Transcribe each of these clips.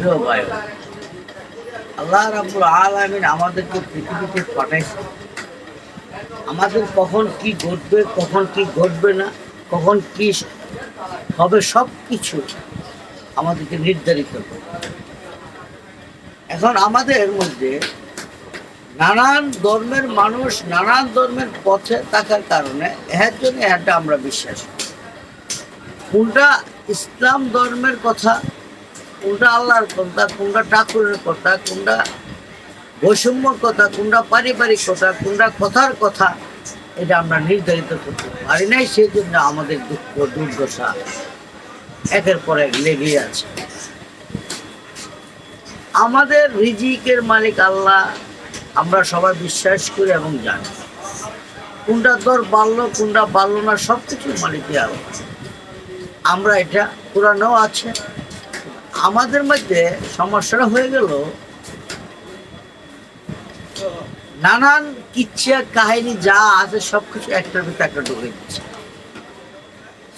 প্রিয় ভাই আল্লাহ রাবুল আলমিন আমাদেরকে পৃথিবীতে পাঠাইছে। আমাদের কখন কি ঘটবে, কখন কি ঘটবে না, কখন কি হবে সব কিছু আমাদেরকে নির্ধারিত এখন আমাদের মধ্যে নানান ধর্মের মানুষ নানান ধর্মের পথে থাকার কারণে এর জন্য এটা আমরা বিশ্বাস। কোনটা ইসলাম ধর্মের কথা কোনটা আল্লাহর কথা কোনটা ঠাকুরের কথা কোনটা বৈষম্যর কথা কোনটা পারিবারিক কথা কোনটা কথার কথা, এটা আমরা নির্ধারিত করতে পারি নাই সেই জন্য আমাদের দুঃখ, দুর্দশা একের পর এক লেগেই আছে। আমাদের রিজিকের মালিক আল্লাহ, আমরা সবাই বিশ্বাস করি এবং জানি। কোনটা দর বাড়লো কোনটা বাড়লো না সব কিছুর মালিকই আল্লাহ। আমরা এটা পুরানো আছে। আমাদের মধ্যে সমস্যাটা হয়ে গেল। নানান কিচ্ছা, কাহিনী যা আছে সব কিছু একটার ভিতরে একটা ঢুকে দিচ্ছে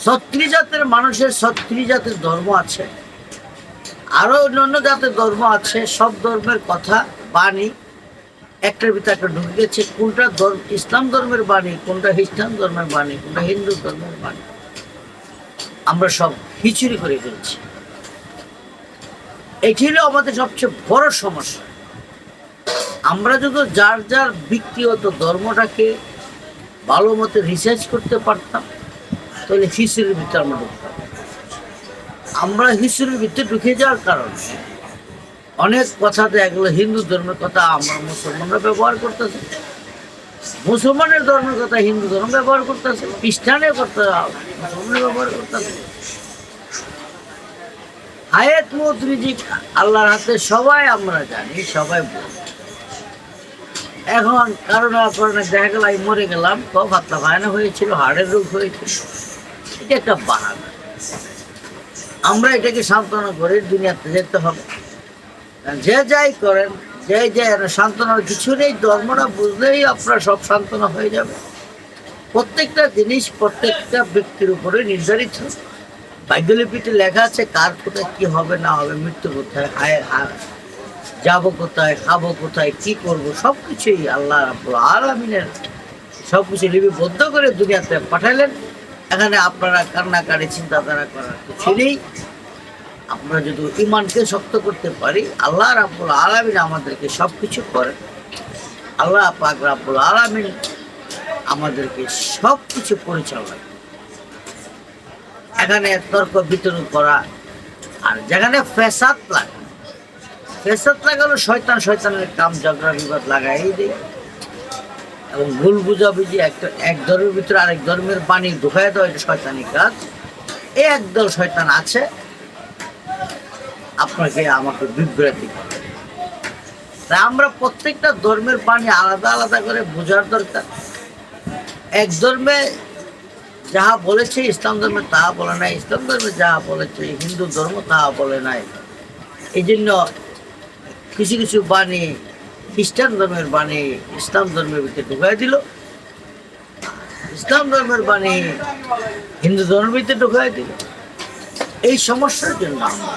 ছত্রিশ জাতের মানুষের ছত্রিশ জাতের ধর্ম আছে। আরও অন্যান্য জাতের ধর্ম আছে, সব ধর্মের কথা, বাণী একটার ভিতরে একটা ঢুকে গেছে। কোনটা ধর্ম, ইসলাম ধর্মের বাণী, কোনটা খ্রিস্টান ধর্মের বাণী, কোনটা হিন্দু ধর্মের বাণী। আমরা সব খিচুড়ি করে ফেলছি। এটি হলো আমাদের সবচেয়ে বড় সমস্যা। আমরা যদি যার যার ব্যক্তিগত ধর্মটাকে ভালো মতো রিসার্চ করতে পারতাম, তাহলে হিস্ট্রির ভিতরে আমরা ঢুকতাম। আমরা হিস্ট্রির ভিতরে ঢুকে যাওয়ার কারণে অনেক কথাতে এগুলো হিন্দু ধর্মের কথা, আমরা মুসলমানরা ব্যবহার করতেছি। মুসলমানের ধর্মের কথা হিন্দু ধর্ম ব্যবহার করতেছে, খ্রিস্টানের কথা মুসলমান ব্যবহার করতেছে। হায়াত মত রিজিক আল্লাহর হাতে সবাই আমরা জানি, সবাই বলি। এখন কারণ কারণে দেখা গেল, আমি মরে গেলাম, তো ভাতলা ভায়না হয়েছিল হাড়ের রোগ হয়েছিল। এটা একটা বাহানা। আমরা এটাকে সান্ত্বনা করে দুনিয়াতে যেতে হবে। যে যাই করেন, যে যে সান্ত্বনার কিছু নেই ধর্মটা বুঝলেই আপনার সব সান্ত্বনা হয়ে যাবে। প্রত্যেকটা জিনিস প্রত্যেকটা ব্যক্তির উপরে নির্ধারিত। ভাগ্যলিপিতে লেখা আছে, কার কোথায় কি হবে, না হবে, মৃত্যু কোথায় আয় আ- যাব কোথায়, খাব কোথায়, কি করব সব কিছুই আল্লাহ রাব্বুল আলমিনের সব কিছু লিপিবদ্ধ করে দুনিয়াতে পাঠালেন। এখানে আপনারা কান্নাকারি চিন্তাধারা করার কিছু নেই। আমরা যদি ইমানকে শক্ত করতে পারি, আল্লাহ রাব্বুল আলমিন আমাদেরকে সব কিছু করে আল্লাহ পাক রাব্বুল আলমিন আমাদেরকে সব কিছু পরিচালনা। এখানে তর্ক বিতরণ করা, আর যেখানে ফেসাদ লাগে ফেসাদ লাগালো শয়তান, শয়তানের কাম ঝগড়া বিবাদ লাগাই দেয় এবং ভুল বুঝাবুঝি একটা, এক ধর্মের ভিতরে আরেক ধর্মের বাণী ঢুকাই দেওয়া এটা শয়তানি কাজ। এই একদল শয়তান আছে, আপনাকে আমাকে বিভ্রান্তি করে। আমরা প্রত্যেকটা ধর্মের বাণী আলাদা আলাদা করে বোঝার দরকার। এক ধর্মে যাহা বলেছে ইসলাম ধর্মে তাহা বলে নাই। ইসলাম ধর্মে যাহা বলেছে, হিন্দু ধর্ম তাহা বলে নাই। এই জন্য কিছু কিছু বাণী, খ্রিস্টান ধর্মের বাণী ইসলাম ধর্মের ভিতরে ঢুকাই দিল। ইসলাম ধর্মের বাণী হিন্দু ধর্মের ভিতরে ঢুকাই দিল। এই সমস্যার জন্য আমরা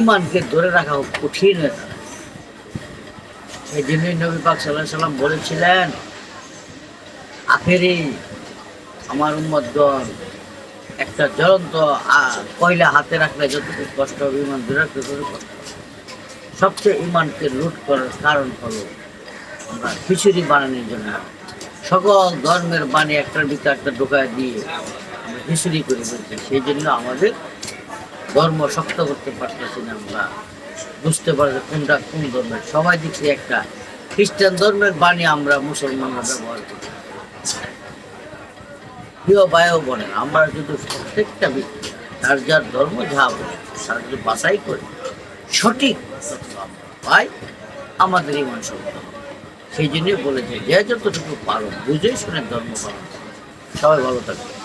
ইমানকে ধরে রাখা কঠিন হয়ে দাঁড়ায়। এই জন্যই নবী পাক সাল্লাহ সাল্লাম বলেছিলেন, আখেরি আমার উম্মতগণ একটা জ্বলন্ত কয়লা হাতে রাখলে যতটুকু কষ্ট হবে, ইমান রাখলে ততটুকু কষ্ট সবচেয়ে ইমানকে লুট করার কারণ হলো আমরা খিচুড়ি বানানোর জন্য। সকল ধর্মের বাণী একটার ভিতরে একটা ঢোকায় দিয়ে আমরা খিচুড়ি করে ফেলছি সেই জন্য আমাদের ধর্ম শক্ত করতে পারতেছি না আমরা। বুঝতে পারছি কোনটা কোন ধর্মের। সবাই দিচ্ছি একটা খ্রিস্টান ধর্মের বাণী আমরা মুসলমানরা ব্যবহার করি প্রিয় বায়ু বলেন, আমরা যদি প্রত্যেকটা ব্যক্তি তার যার ধর্ম যা বলে, তার যদি বাছাই করে, সঠিক পাই, আমাদের ইমান শক্ত সেই জন্যই বলেছে, যে যতটুকু পারো, বুঝে শুনে ধর্ম পালন সবাই ভালো থাকবে।